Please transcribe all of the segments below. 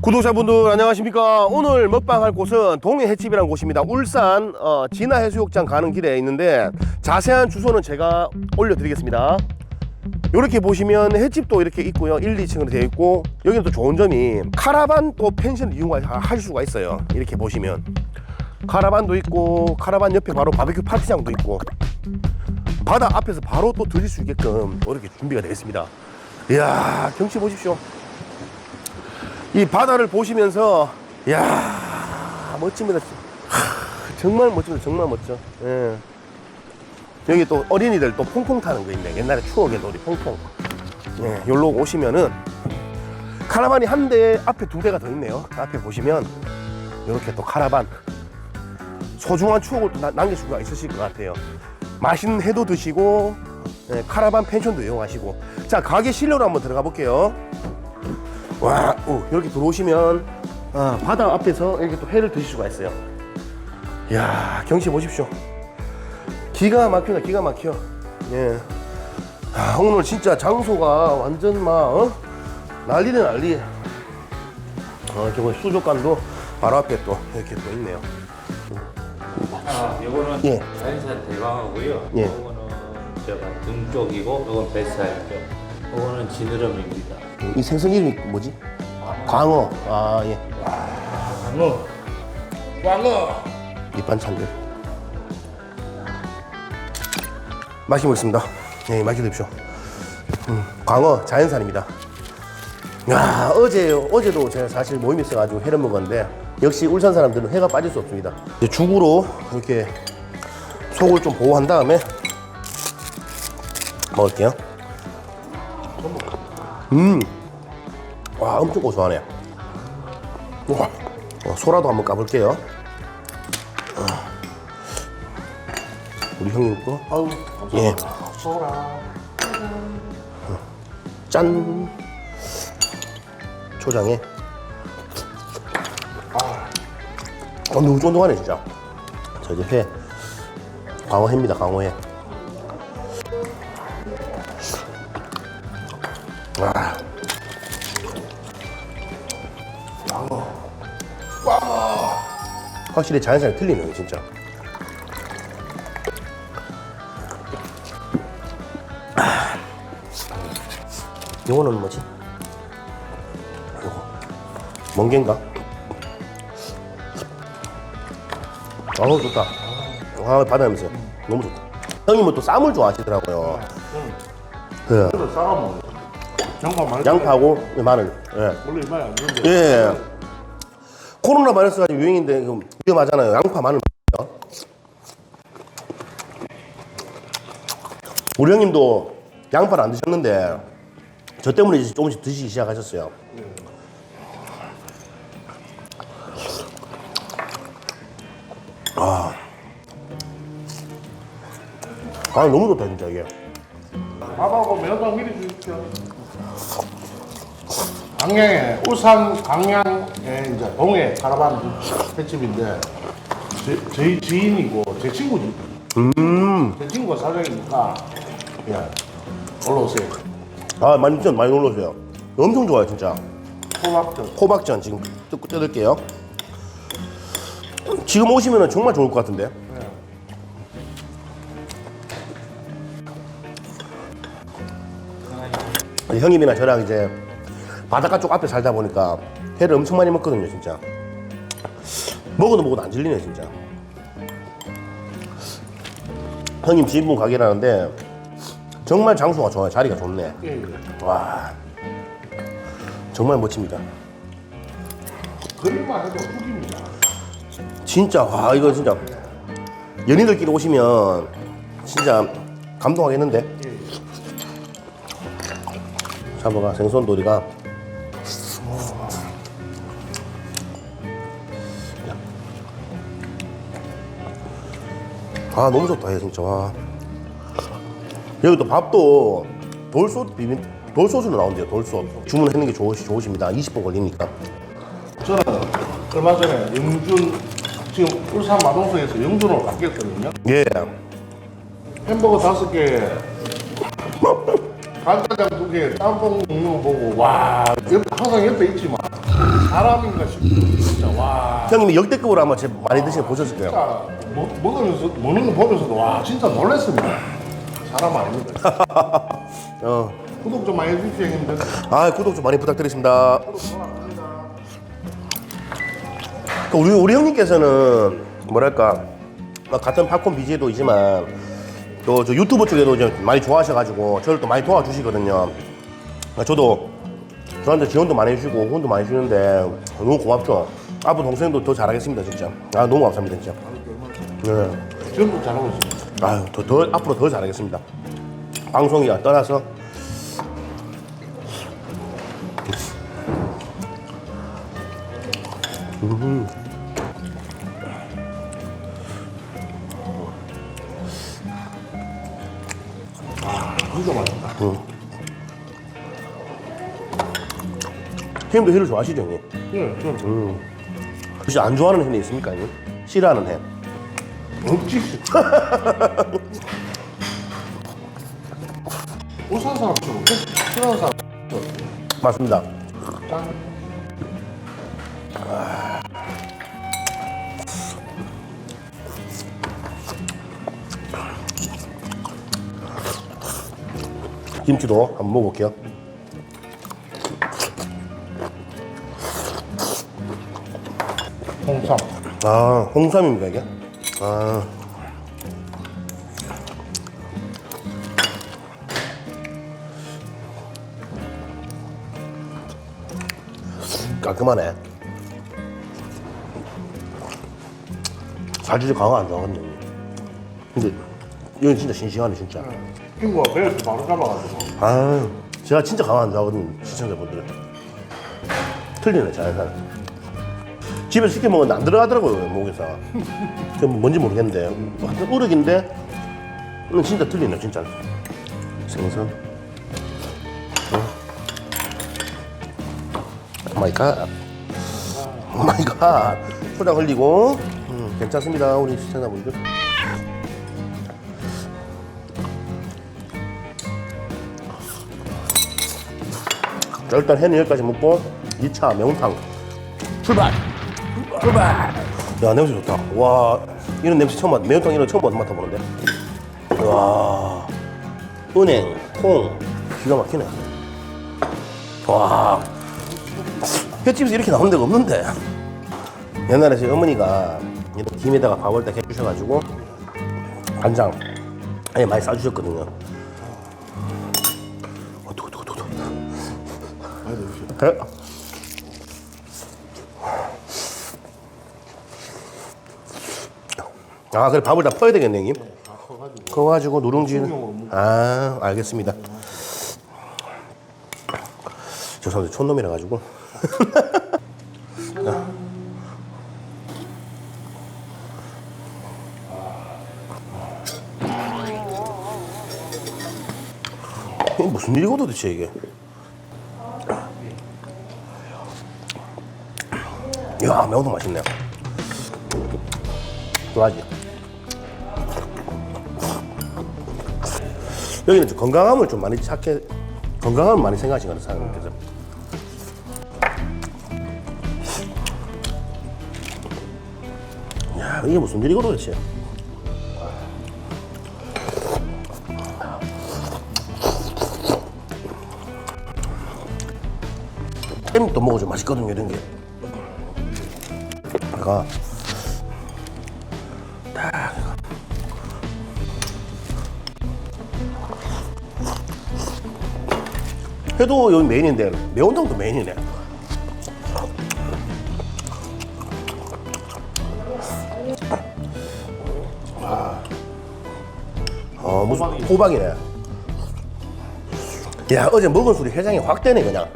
구독자분들 안녕하십니까? 오늘 먹방할 곳은 동해 횟집이라는 곳입니다. 울산 어, 진화 해수욕장 가는 길에 있는데 자세한 주소는 제가 올려드리겠습니다. 이렇게 보시면 횟집도 이렇게 있고요. 1, 2층으로 되어 있고 여기는 또 좋은 점이 카라반 또 펜션을 이용할 수가 있어요. 이렇게 보시면. 카라반도 있고 카라반 옆에 바로 바베큐 파티장도 있고 바다 앞에서 바로 또 들릴 수 있게끔 또 이렇게 준비가 되어 있습니다. 이야 경치 보십시오 이 바다를 보시면서 야 멋집니다. 하, 정말 멋집니다. 정말 멋져. 예. 여기 또 어린이들 또 퐁퐁 타는 거 있네. 옛날에 추억의 놀이 퐁퐁. 예, 여기로 오시면은 카라반이 한 대 앞에 두 대가 더 있네요. 앞에 보시면 이렇게 또 카라반 소중한 추억을 또 나- 남길 수가 있으실 것 같아요. 맛있는 회도 드시고 예, 카라반 펜션도 이용하시고 자 가게 실내로 한번 들어가 볼게요. 와, 오, 이렇게 들어오시면 아, 바다 앞에서 이렇게 또 회를 드실 수가 있어요. 이야, 경치 보십시오. 기가 막히다, 기가 막혀. 예. 아, 오늘 진짜 장소가 완전 막 어? 난리네 난리. 어, 이렇게 보면 수족관도 바로 앞에 또 이렇게 또 있네요. 아, 요거는 예. 자연산 대광하고요. 예. 요거는 제가 등 쪽이고, 요건 뱃살 쪽. 요거는 지느러미입니다. 이 생선 이름이 뭐지? 광어. 아, 예. 광어. 광어. 밑반찬들. 맛있게 먹겠습니다. 네, 맛있게 드십시오. 음, 광어 자연산입니다. 야, 어제, 어제도 제가 사실 모임 있어가지고 회를 먹었는데, 역시 울산 사람들은 회가 빠질 수 없습니다. 이제 죽으로 이렇게 속을 좀 보호한 다음에 먹을게요. 음, 와, 엄청 고소하네. 와, 어, 소라도 한번 까볼게요. 우리 형님 거. 아우 예. 소라 짠. 초장에. 아, 어, 너무 쫀득하네 진짜. 자 이제 회. 광어회입니다 광어회. 아. 확실히 자연산이 틀리네요 진짜. 이거는 뭐지? 이거 멍게인가? 아우 좋다. 아 바다 냄새 너무 좋다. 형님은 또 쌈을 좋아하시더라고요. 예. 그래서 싸가 먹는 거 양파 많이 양파하고 마늘. 예. 원래 이마에 안 좋은데 예. 코로나 바이러스가 지금 유행인데 좀 위험하잖아요. 양파 마늘. 우리 형님도 양파를 안 드셨는데 저 때문에 이제 조금씩 드시기 시작하셨어요. 아, 아 너무 좋다 진짜 이게. 밥하고 매운탕 미리 주십시오 강양에 울산 강양에 이제 동해 카라반 횟집인데 제, 저희 지인이고 제 친구지 제 친구가 사장이니까 예 올라오세요 아 많이 많이 놀러 오세요. 엄청 좋아요 진짜. 호박전 호박전 지금 뜯고 뜯을게요. 지금 오시면 정말 좋을 것 같은데. 형님이나 저랑 이제 바닷가 쪽 앞에 살다 보니까 회를 엄청 많이 먹거든요, 진짜. 먹어도 먹어도 안 질리네, 진짜. 형님 지인분 가게라는데 정말 장소가 좋아요, 자리가 좋네. 예, 예. 와, 정말 멋집니다. 그림만 해도 후기입니다 진짜 와 이거 진짜 연인들끼리 오시면 진짜 감동하겠는데 예. 잡아가 생선도리가 아 너무 좋다 얘 진짜. 와. 여기 또 밥도 돌소 비빔 돌소주로 나온대요 돌소 주문하는 게 좋으시, 좋으십니다. 20분 걸리니까. 저는 얼마 전에 영준 지금 울산 마동석에서 영준으로 바뀌었거든요. 예. 햄버거 다섯 개, 간짜장 두 개, 짬뽕 먹는 거 보고 와 옆, 항상 옆에 있지만 사람인가 싶어. 진짜 와. 형님이 역대급으로 아마 제 많이 드시는 거 보셨을 거예요. 진짜 먹, 먹으면서 먹는 거 보면서도 와 진짜 놀랐습니다. 사람 아닙니다. 어. 구독 좀 많이 해주세요 형님들. 아 구독 좀 많이 부탁드리겠습니다. 그 우리 우리 형님께서는 뭐랄까 막 같은 팝콘 BJ도 이지만 또 저 유튜브 쪽에도 이제 많이 좋아하셔가지고 저를 또 많이 도와주시거든요. 그러니까 저도 저한테 지원도 많이 해주시고 후원도 많이 해주는데 너무 고맙죠. 앞으로 동생도 더 잘하겠습니다 진짜. 아 너무 감사합니다 진짜. 네. 지금도 잘하고 있습니다. 아유 더, 더 앞으로 더 잘하겠습니다. 방송이 떠나서 진짜 맛있다. 형님도 회를 좋아하시죠 형님? 예, 저 혹시 안 좋아하는 회 있습니까 형님? 싫어하는 회? 없지. 울산 사람처럼 싫어하는 사람 맞습니다. 짠. 김치도 한번 먹어볼게요. 아 홍삼입니까 이게? 아 깔끔하네. 살찌지 강화 안 좋아하거든요. 근데 이건 진짜 싱싱하네 진짜. 친구가 배에서 바로 잡아가지고 아, 제가 진짜 강화 안 좋아하거든요, 시청자분들. 틀리네, 자연산. 집에 시켜 먹었는데 안 들어가더라고요, 목에서. 그 뭔지 모르겠는데. 하여튼 우럭인데, 음, 진짜 틀리네, 진짜. 생선. 어. 오 마이 갓. 오 마이 갓. 초장 흘리고. 음, 괜찮습니다, 우리 시청자분들. 자, 일단 회는 여기까지 먹고 2차 매운탕 출발! 출발! 야 냄새 좋다. 와 이런 냄새 처음 맡 매운탕 이런 거 처음 맡아보는데. 와 은행, 콩 기가 막히네. 와 횟집에서 이렇게 나오는 데가 없는데. 옛날에 제 어머니가 이런 김에다가 밥을 딱 해주셔가지고 간장 아니 많이 싸주셨거든요. 어, 두고 두고 두고 에? 아, 그래 밥을 다 퍼야 되겠네, 형님. 커가지고 누룽지는. 아, 알겠습니다. 죄송한데 촌놈이라 가지고. 이게 무슨 일이고 도대체 이게? 이야 매운탕 맛있네요 좋아하지 여기는 좀 건강함을 좀 많이 찾게 건강함을 많이 생각하시는 사람들께서 야 이게 무슨 일이고 도대체? 햄도 먹어줘. 맛있거든요 이런 게. 딱 회도 여기 메인인데 매운탕도 메인이네. 어 무슨 호박이네. 야 어제 먹은 술이 해장이 확 되네 그냥.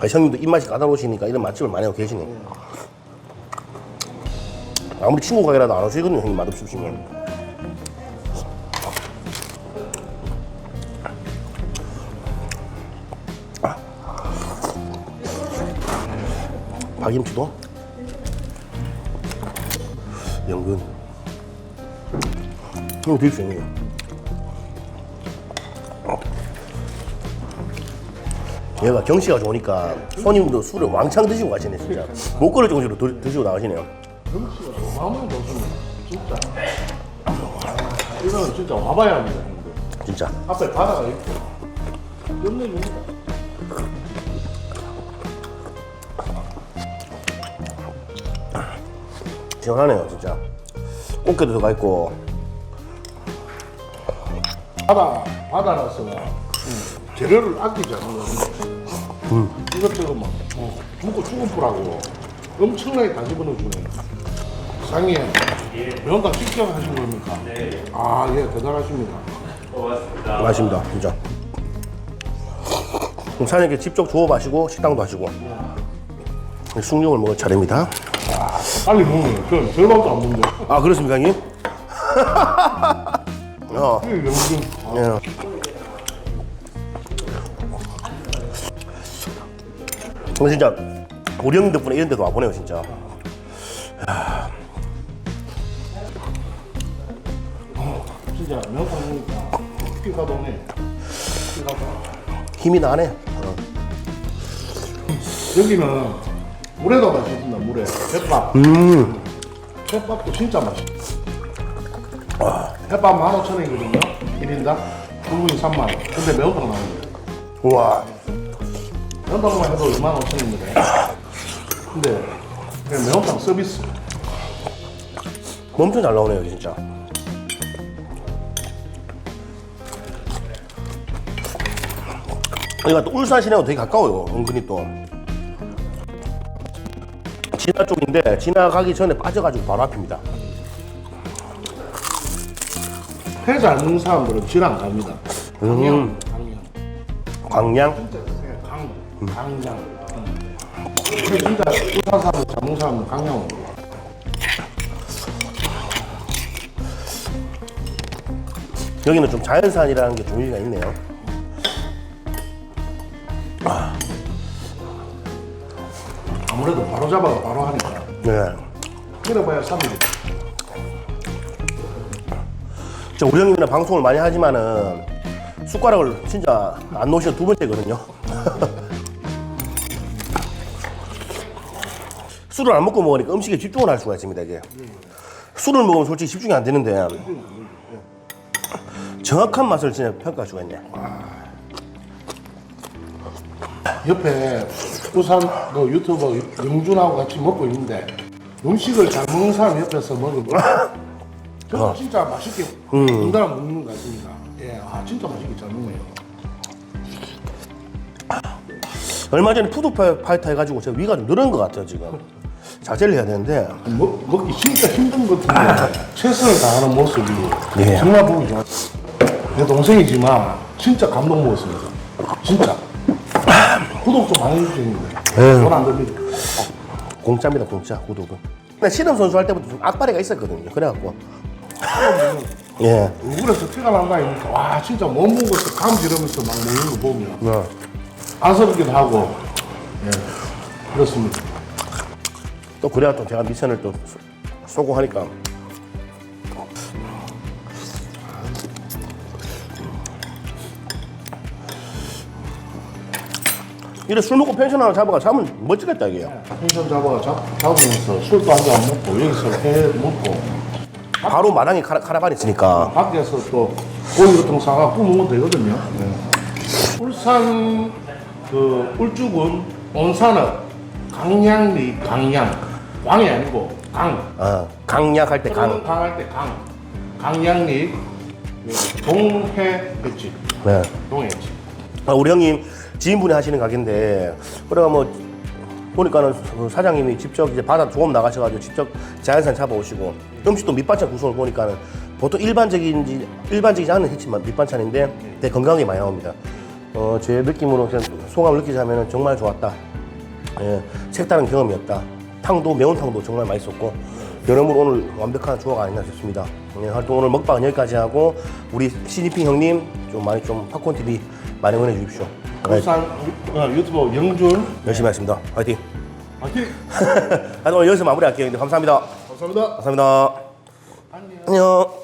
아, 형님도 입맛이 까다로우시니까 이런 맛집을 많이 하고 계시네. 아무리 친구 가게라도 안 오시거든요, 형님 맛없으시면. 아. 박김치도 연근. 이거 되게 좋네요. 얘가 경치가 좋으니까 손님도 술을 왕창 드시고 가시네 진짜 정도로 드- 드시고 나가시네요 경치가 너무 좋습니다. 진짜. 이거는 진짜 와봐야 합니다, 형들. 진짜 앞에 바다가 있고. 끝내줍니다. 시원하네요 진짜 꽃게도 들어가 있고 바다, 바다라서 재료를 아끼지 않는 음. 이것저것 막 어, 묵고 죽은뿌라고 엄청나게 다 집어넣어주네. 상에 면당 직접 하신 겁니까? 네. 아, 예, 대단하십니다. 맛있습니다 진짜 그럼 사장님께 직접 주워 마시고 식당도 하시고 숭늉을 먹을 차례입니다 빨리 먹네. 그럼 절반도 안 먹는데. 아 그렇습니까 형님? 어, 이게 영준. 예. 근데 진짜 우리 형님 덕분에 이런 데도 와보네요 진짜 진짜 면당 먹으니까 피가 도네. 피가 도. 힘이 나네 어. 여기는 물에다 맛있습니다. 물에 햇밥. 음. 햇밥도 진짜 맛있어. 햇밥 15,000원이거든요. 1인당. 굵은이 3만 원. 근데 매운탕 나오는데. 우와 매운탕만 해도 2만 5천원인데. 근데 그냥 매운탕 서비스. 엄청 잘 나오네요 여기 진짜 여기가 또 울산 시내하고 되게 가까워요 은근히 또 진화 쪽인데 지나가기 전에 빠져가지고 바로 앞입니다 회잘 먹는 사람들은 질안 갑니다. 강양. 강양. 광양 진짜 세, 강. 강양. 회 진짜 부산 사람 잘 먹는 사람은 강양 옵니다. 여기는 좀 자연산이라는 게 종류가 있네요 아무래도 바로 잡아가 바로 하니까. 네. 끓여봐야 3일. 저 우리 형님이랑 방송을 많이 하지만은 숟가락을 진짜 안 놓으시는 두 번째거든요. 술을 안 먹고 먹으니까 음식에 집중을 할 수가 있습니다 이게. 술을 먹으면 솔직히 집중이 안 되는데 정확한 맛을 진짜 평가할 수가 있네. 옆에 부산 그 유튜버 영준하고 같이 먹고 있는데 음식을 잘 먹는 사람 옆에서 먹으면 저도 진짜 맛있게 응답 먹는 것 같습니다. 예, 아 진짜 맛있게 잘 먹네요. 얼마 전에 푸드 파- 파이터 해가지고 제가 위가 좀 늘은 것 같아요 지금. 자제를 해야 되는데 먹, 먹기 진짜 힘든 것 같은데 최선을 다하는 모습이 예. 정말 보기 좋아요. 내 동생이지만 진짜 감동 먹었습니다. 진짜. 구독 좀 많이 해주시는데 예. 돈안 듭니다. 공짜입니다 공짜 구독은. 근데 실험 선수 할 때부터 좀 악바리가 있었거든요. 그래갖고 예. 얼굴에서 티가 난다 하니까 와 진짜 못 먹어서 감 지르면서 막 먹는 거 보면 어. 안쓰럽기도 하고 예 그렇습니다. 또 그래야 또 제가 미션을 또 쏘- 쏘고 하니까 이래 술 먹고 펜션 하나 잡아가 자면 멋지겠다 이게 펜션 잡아 잡, 잡으면서 술도 한 잔 먹고 여기서 회 먹고. 바로 마당에 카라, 카라반 있으니까. 밖에서 또 고기 같은 거 사가 먹으면 되거든요. 예. 울산 그 울주군 온산읍 강양리 강양. 광이 아니고 강. 어, 강약할 때 강. 강할 때 강. 강양리 예, 동해 횟집. 네. 동해 횟집. 아, 우리 형님 지인분이 하시는 가게인데 그래가 뭐 보니까는 그 사장님이 직접 이제 바다 조업 나가셔가지고 직접 자연산 잡아오시고 음식도 밑반찬 구성을 보니까는 보통 일반적인지 일반적이지 않은 횟집만 밑반찬인데 되게 건강하게 많이 나옵니다. 어, 제 느낌으로 소감을 느끼자면 정말 좋았다. 예, 색다른 경험이었다. 탕도 매운탕도 정말 맛있었고 여러모로 오늘 완벽한 조화가 아니나 싶습니다. 예, 활동 오늘 먹방은 여기까지 하고 우리 시니핑 형님 좀 많이 좀 팝콘 TV 많이 응원해 주십시오. 네, 울산 유, 어, 유튜버 영준 열심히 하겠습니다. 화이팅. 화이팅 하여튼 오늘 여기서 마무리할게요. 감사합니다. 감사합니다. 감사합니다. 안녕.